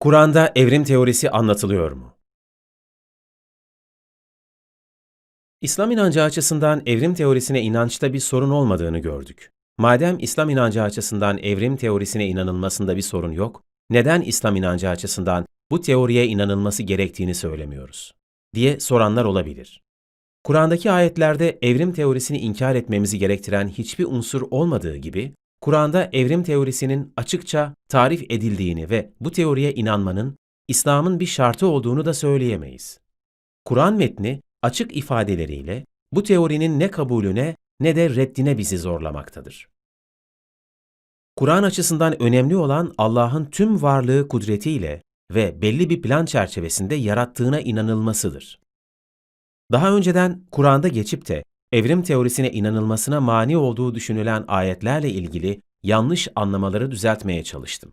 Kur'an'da evrim teorisi anlatılıyor mu? İslam inancı açısından evrim teorisine inançta bir sorun olmadığını gördük. Madem İslam inancı açısından evrim teorisine inanılmasında bir sorun yok, neden İslam inancı açısından bu teoriye inanılması gerektiğini söylemiyoruz? diye soranlar olabilir. Kur'an'daki ayetlerde evrim teorisini inkar etmemizi gerektiren hiçbir unsur olmadığı gibi, Kur'an'da evrim teorisinin açıkça tarif edildiğini ve bu teoriye inanmanın İslam'ın bir şartı olduğunu da söyleyemeyiz. Kur'an metni açık ifadeleriyle bu teorinin ne kabulüne ne de reddine bizi zorlamaktadır. Kur'an açısından önemli olan Allah'ın tüm varlığı kudretiyle ve belli bir plan çerçevesinde yarattığına inanılmasıdır. Daha önceden Kur'an'da geçip de evrim teorisine inanılmasına mani olduğu düşünülen ayetlerle ilgili yanlış anlamaları düzeltmeye çalıştım.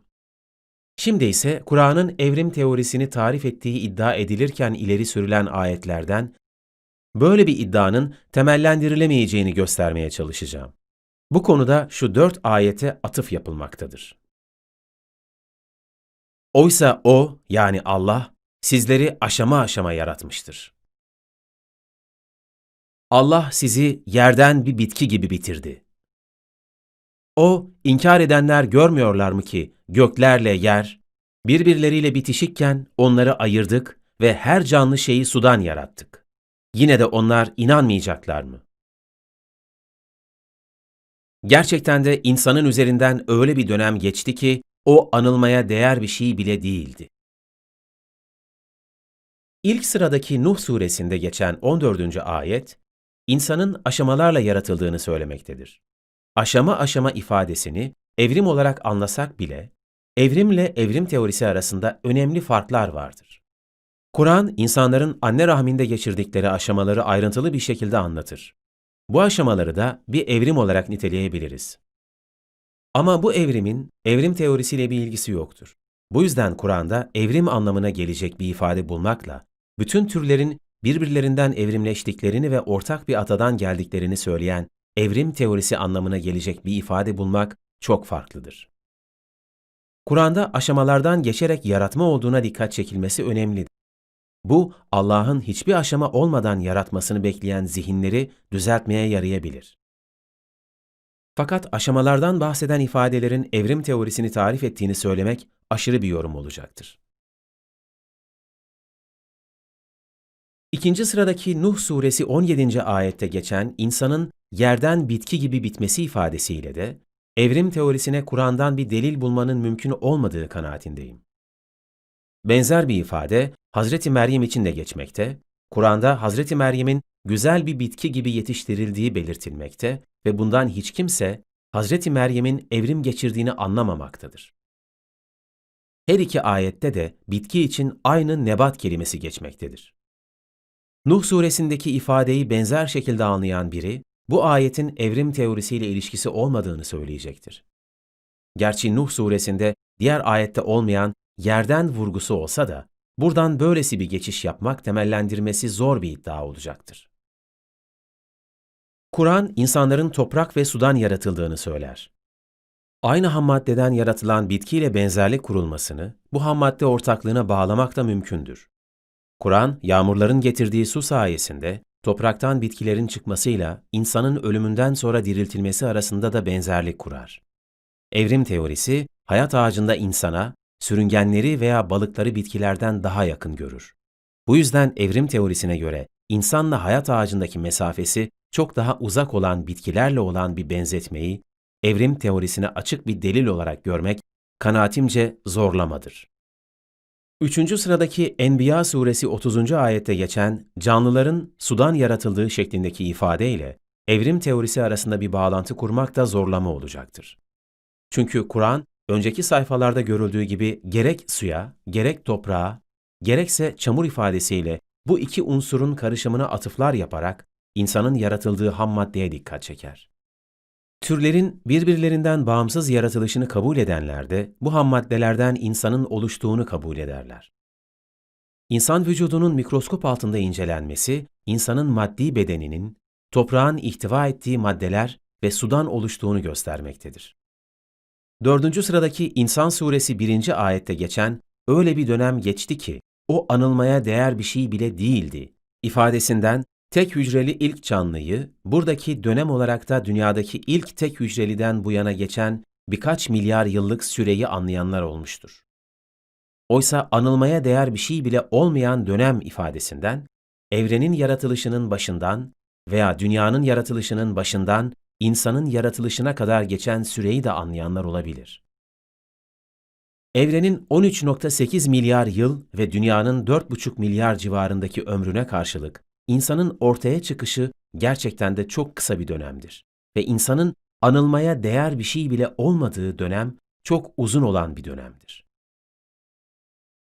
Şimdi ise Kur'an'ın evrim teorisini tarif ettiği iddia edilirken ileri sürülen ayetlerden böyle bir iddianın temellendirilemeyeceğini göstermeye çalışacağım. Bu konuda şu dört ayete atıf yapılmaktadır. Oysa O, yani Allah, sizleri aşama aşama yaratmıştır. Allah sizi yerden bir bitki gibi bitirdi. O, inkar edenler görmüyorlar mı ki göklerle yer, birbirleriyle bitişikken onları ayırdık ve her canlı şeyi sudan yarattık. Yine de onlar inanmayacaklar mı? Gerçekten de insanın üzerinden öyle bir dönem geçti ki o anılmaya değer bir şey bile değildi. İlk sıradaki Nuh suresinde geçen 14. ayet, insanın aşamalarla yaratıldığını söylemektedir. Aşama aşama ifadesini evrim olarak anlasak bile, evrimle evrim teorisi arasında önemli farklar vardır. Kur'an, insanların anne rahminde geçirdikleri aşamaları ayrıntılı bir şekilde anlatır. Bu aşamaları da bir evrim olarak niteleyebiliriz. Ama bu evrimin evrim teorisiyle bir ilgisi yoktur. Bu yüzden Kur'an'da evrim anlamına gelecek bir ifade bulmakla, bütün türlerin birbirlerinden evrimleştiklerini ve ortak bir atadan geldiklerini söyleyen evrim teorisi anlamına gelecek bir ifade bulmak çok farklıdır. Kur'an'da aşamalardan geçerek yaratma olduğuna dikkat çekilmesi önemlidir. Bu, Allah'ın hiçbir aşama olmadan yaratmasını bekleyen zihinleri düzeltmeye yarayabilir. Fakat aşamalardan bahseden ifadelerin evrim teorisini tarif ettiğini söylemek aşırı bir yorum olacaktır. İkinci sıradaki Nuh suresi 17. ayette geçen insanın yerden bitki gibi bitmesi ifadesiyle de evrim teorisine Kur'an'dan bir delil bulmanın mümkün olmadığı kanaatindeyim. Benzer bir ifade Hazreti Meryem için de geçmekte, Kur'an'da Hazreti Meryem'in güzel bir bitki gibi yetiştirildiği belirtilmekte ve bundan hiç kimse Hazreti Meryem'in evrim geçirdiğini anlamamaktadır. Her iki ayette de bitki için aynı nebat kelimesi geçmektedir. Nuh suresindeki ifadeyi benzer şekilde anlayan biri, bu ayetin evrim teorisiyle ilişkisi olmadığını söyleyecektir. Gerçi Nuh suresinde diğer ayette olmayan yerden vurgusu olsa da, buradan böylesi bir geçiş yapmak temellendirmesi zor bir iddia olacaktır. Kur'an, insanların toprak ve sudan yaratıldığını söyler. Aynı ham maddeden yaratılan bitkiyle benzerlik kurulmasını, bu ham madde ortaklığına bağlamak da mümkündür. Kur'an, yağmurların getirdiği su sayesinde topraktan bitkilerin çıkmasıyla insanın ölümünden sonra diriltilmesi arasında da benzerlik kurar. Evrim teorisi, hayat ağacında insana, sürüngenleri veya balıkları bitkilerden daha yakın görür. Bu yüzden evrim teorisine göre insanla hayat ağacındaki mesafesi çok daha uzak olan bitkilerle olan bir benzetmeyi evrim teorisine açık bir delil olarak görmek kanaatimce zorlamadır. Üçüncü sıradaki Enbiya suresi 30. ayette geçen canlıların sudan yaratıldığı şeklindeki ifadeyle evrim teorisi arasında bir bağlantı kurmak da zorlama olacaktır. Çünkü Kur'an, önceki sayfalarda görüldüğü gibi gerek suya, gerek toprağa, gerekse çamur ifadesiyle bu iki unsurun karışımına atıflar yaparak insanın yaratıldığı ham maddeye dikkat çeker. Türlerin birbirlerinden bağımsız yaratılışını kabul edenler de bu ham maddelerden insanın oluştuğunu kabul ederler. İnsan vücudunun mikroskop altında incelenmesi, insanın maddi bedeninin, toprağın ihtiva ettiği maddeler ve sudan oluştuğunu göstermektedir. Dördüncü sıradaki İnsan Suresi 1. ayette geçen öyle bir dönem geçti ki o anılmaya değer bir şey bile değildi. ifadesinden tek hücreli ilk canlıyı buradaki dönem olarak da dünyadaki ilk tek hücreliden bu yana geçen birkaç milyar yıllık süreyi anlayanlar olmuştur. Oysa anılmaya değer bir şey bile olmayan dönem ifadesinden evrenin yaratılışının başından veya dünyanın yaratılışının başından insanın yaratılışına kadar geçen süreyi de anlayanlar olabilir. Evrenin 13.8 milyar yıl ve dünyanın 4,5 milyar civarındaki ömrüne karşılık insanın ortaya çıkışı gerçekten de çok kısa bir dönemdir ve insanın anılmaya değer bir şey bile olmadığı dönem çok uzun olan bir dönemdir.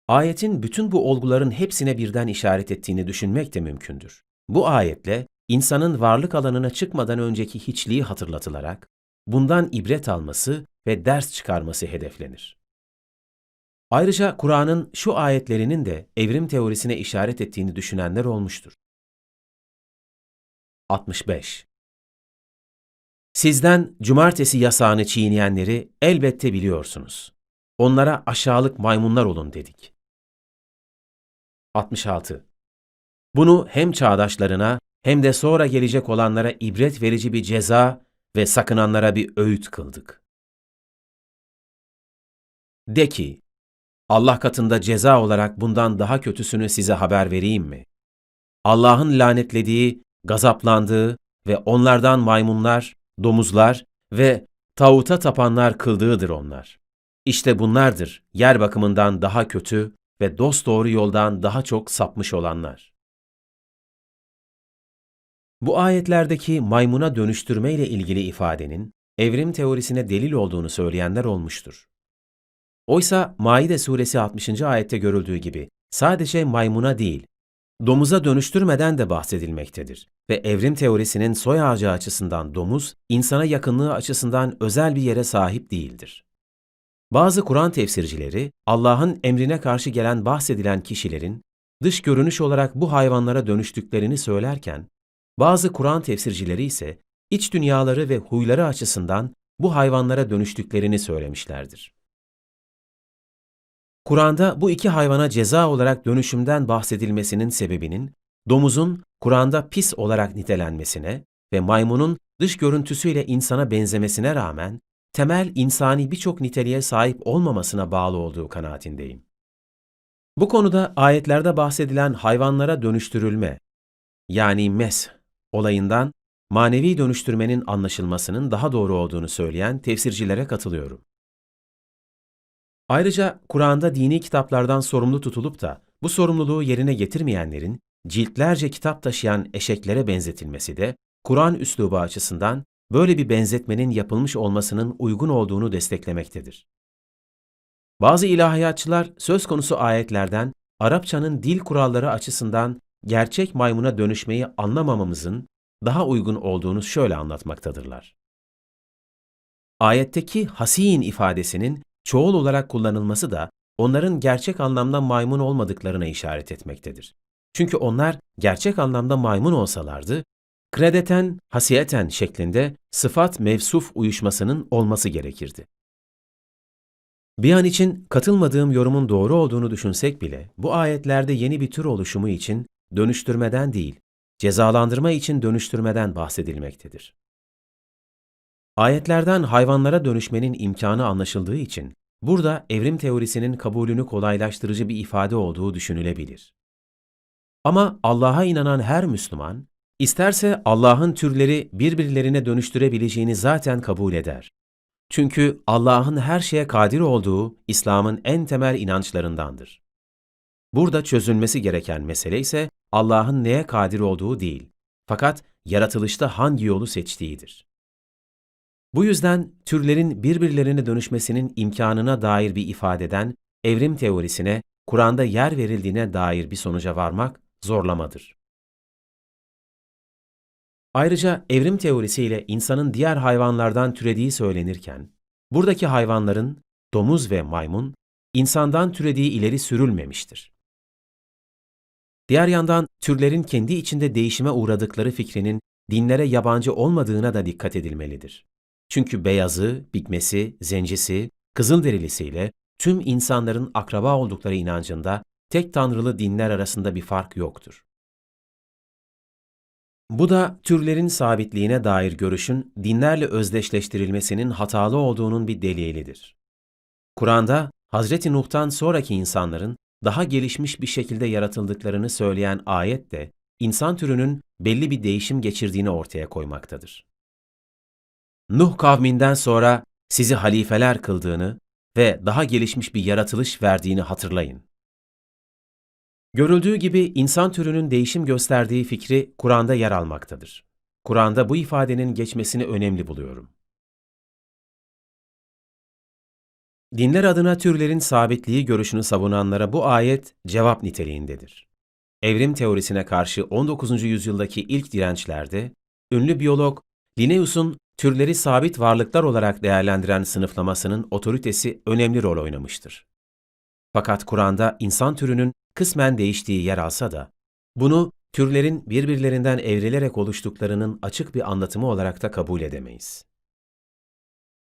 Ayetin bütün bu olguların hepsine birden işaret ettiğini düşünmek de mümkündür. Bu ayetle insanın varlık alanına çıkmadan önceki hiçliği hatırlatılarak bundan ibret alması ve ders çıkarması hedeflenir. Ayrıca Kur'an'ın şu ayetlerinin de evrim teorisine işaret ettiğini düşünenler olmuştur. 65. Sizden cumartesi yasağını çiğneyenleri elbette biliyorsunuz. Onlara aşağılık maymunlar olun dedik. 66. Bunu hem çağdaşlarına hem de sonra gelecek olanlara ibret verici bir ceza ve sakınanlara bir öğüt kıldık. De ki, Allah katında ceza olarak bundan daha kötüsünü size haber vereyim mi? Allah'ın lanetlediği, gazaplandığı ve onlardan maymunlar, domuzlar ve tağuta tapanlar kıldığıdır onlar. İşte bunlardır yer bakımından daha kötü ve dosdoğru yoldan daha çok sapmış olanlar. Bu ayetlerdeki maymuna dönüştürme ile ilgili ifadenin evrim teorisine delil olduğunu söyleyenler olmuştur. Oysa Maide suresi 60. ayette görüldüğü gibi sadece maymuna değil, domuza dönüştürmeden de bahsedilmektedir. Ve evrim teorisinin soy ağacı açısından domuz, insana yakınlığı açısından özel bir yere sahip değildir. Bazı Kur'an tefsircileri, Allah'ın emrine karşı gelen bahsedilen kişilerin dış görünüş olarak bu hayvanlara dönüştüklerini söylerken, bazı Kur'an tefsircileri ise iç dünyaları ve huyları açısından bu hayvanlara dönüştüklerini söylemişlerdir. Kur'an'da bu iki hayvana ceza olarak dönüşümden bahsedilmesinin sebebinin, domuzun Kur'an'da pis olarak nitelenmesine ve maymunun dış görüntüsüyle insana benzemesine rağmen, temel insani birçok niteliğe sahip olmamasına bağlı olduğu kanaatindeyim. Bu konuda ayetlerde bahsedilen hayvanlara dönüştürülme, yani mes olayından manevi dönüştürmenin anlaşılmasının daha doğru olduğunu söyleyen tefsircilere katılıyorum. Ayrıca Kur'an'da dini kitaplardan sorumlu tutulup da bu sorumluluğu yerine getirmeyenlerin ciltlerce kitap taşıyan eşeklere benzetilmesi de Kur'an üslubu açısından böyle bir benzetmenin yapılmış olmasının uygun olduğunu desteklemektedir. Bazı ilahiyatçılar söz konusu ayetlerden Arapçanın dil kuralları açısından gerçek maymuna dönüşmeyi anlamamamızın daha uygun olduğunu şöyle anlatmaktadırlar. Ayetteki hasin ifadesinin çoğul olarak kullanılması da onların gerçek anlamda maymun olmadıklarına işaret etmektedir. Çünkü onlar gerçek anlamda maymun olsalardı, kredeten, hasiyeten şeklinde sıfat mevsuf uyuşmasının olması gerekirdi. Bir an için katılmadığım yorumun doğru olduğunu düşünsek bile, bu ayetlerde yeni bir tür oluşumu için dönüştürmeden değil, cezalandırma için dönüştürmeden bahsedilmektedir. Ayetlerden hayvanlara dönüşmenin imkanı anlaşıldığı için burada evrim teorisinin kabulünü kolaylaştırıcı bir ifade olduğu düşünülebilir. Ama Allah'a inanan her Müslüman, isterse Allah'ın türleri birbirlerine dönüştürebileceğini zaten kabul eder. Çünkü Allah'ın her şeye kadir olduğu İslam'ın en temel inançlarındandır. Burada çözülmesi gereken mesele ise Allah'ın neye kadir olduğu değil, fakat yaratılışta hangi yolu seçtiğidir. Bu yüzden türlerin birbirlerine dönüşmesinin imkanına dair bir ifadeden evrim teorisine Kur'an'da yer verildiğine dair bir sonuca varmak zorlamadır. Ayrıca evrim teorisiyle insanın diğer hayvanlardan türediği söylenirken, buradaki hayvanların, domuz ve maymun, insandan türediği ileri sürülmemiştir. Diğer yandan türlerin kendi içinde değişime uğradıkları fikrinin dinlere yabancı olmadığına da dikkat edilmelidir. Çünkü beyazı, bikmesi, zencisi, kızılderilisiyle tüm insanların akraba oldukları inancında tek tanrılı dinler arasında bir fark yoktur. Bu da türlerin sabitliğine dair görüşün dinlerle özdeşleştirilmesinin hatalı olduğunun bir delilidir. Kur'an'da Hazreti Nuh'tan sonraki insanların daha gelişmiş bir şekilde yaratıldıklarını söyleyen ayet de insan türünün belli bir değişim geçirdiğini ortaya koymaktadır. Nuh kavminden sonra sizi halifeler kıldığını ve daha gelişmiş bir yaratılış verdiğini hatırlayın. Görüldüğü gibi insan türünün değişim gösterdiği fikri Kur'an'da yer almaktadır. Kur'an'da bu ifadenin geçmesini önemli buluyorum. Dinler adına türlerin sabitliği görüşünü savunanlara bu ayet cevap niteliğindedir. Evrim teorisine karşı 19. yüzyıldaki ilk dirençlerde, ünlü biyolog Linnaeus'un türleri sabit varlıklar olarak değerlendiren sınıflamasının otoritesi önemli rol oynamıştır. Fakat Kur'an'da insan türünün kısmen değiştiği yer alsa da, bunu türlerin birbirlerinden evrilerek oluştuklarının açık bir anlatımı olarak da kabul edemeyiz.